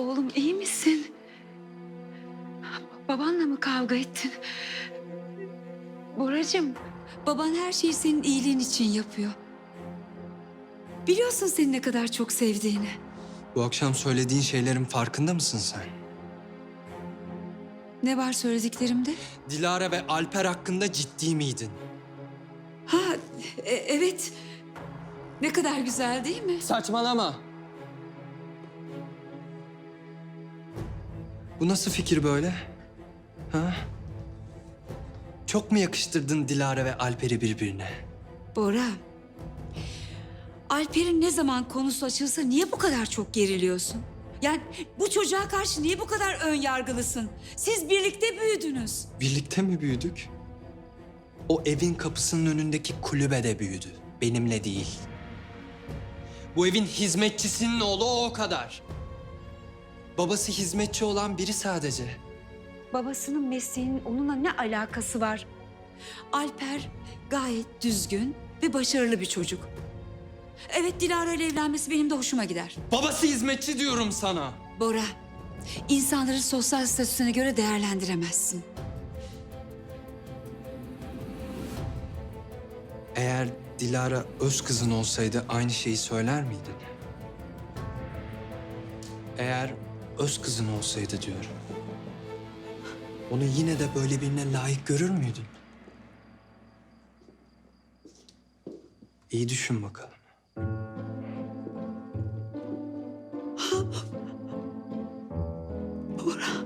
Oğlum iyi misin? Babanla mı kavga ettin? Boracığım, baban her şeyi senin iyiliğin için yapıyor. Biliyorsun seni ne kadar çok sevdiğini. Bu akşam söylediğin şeylerin farkında mısın sen? Ne var söylediklerimde? Dilara ve Alper hakkında ciddi miydin? Ha, e- evet. Ne kadar güzel değil mi? Saçmalama. Bu nasıl fikir böyle? Ha? Çok mu yakıştırdın Dilara ve Alper'i birbirine? Bora. Alper'in ne zaman konusu açılsa niye bu kadar çok geriliyorsun? Yani bu çocuğa karşı niye bu kadar ön yargılısın? Siz birlikte büyüdünüz. Birlikte mi büyüdük? O evin kapısının önündeki kulübede büyüdü. Benimle değil. Bu evin hizmetçisinin oğlu o, o kadar. Babası hizmetçi olan biri sadece. Babasının mesleğinin onunla ne alakası var? Alper gayet düzgün ve başarılı bir çocuk. Evet Dilara ile evlenmesi benim de hoşuma gider. Babası hizmetçi diyorum sana. Bora, insanları sosyal statüsüne göre değerlendiremezsin. Eğer Dilara öz kızın olsaydı aynı şeyi söyler miydin? Eğer öz kızın olsaydı diyorum. Onu yine de böyle birine layık görür müydün? İyi düşün bakalım. Bora.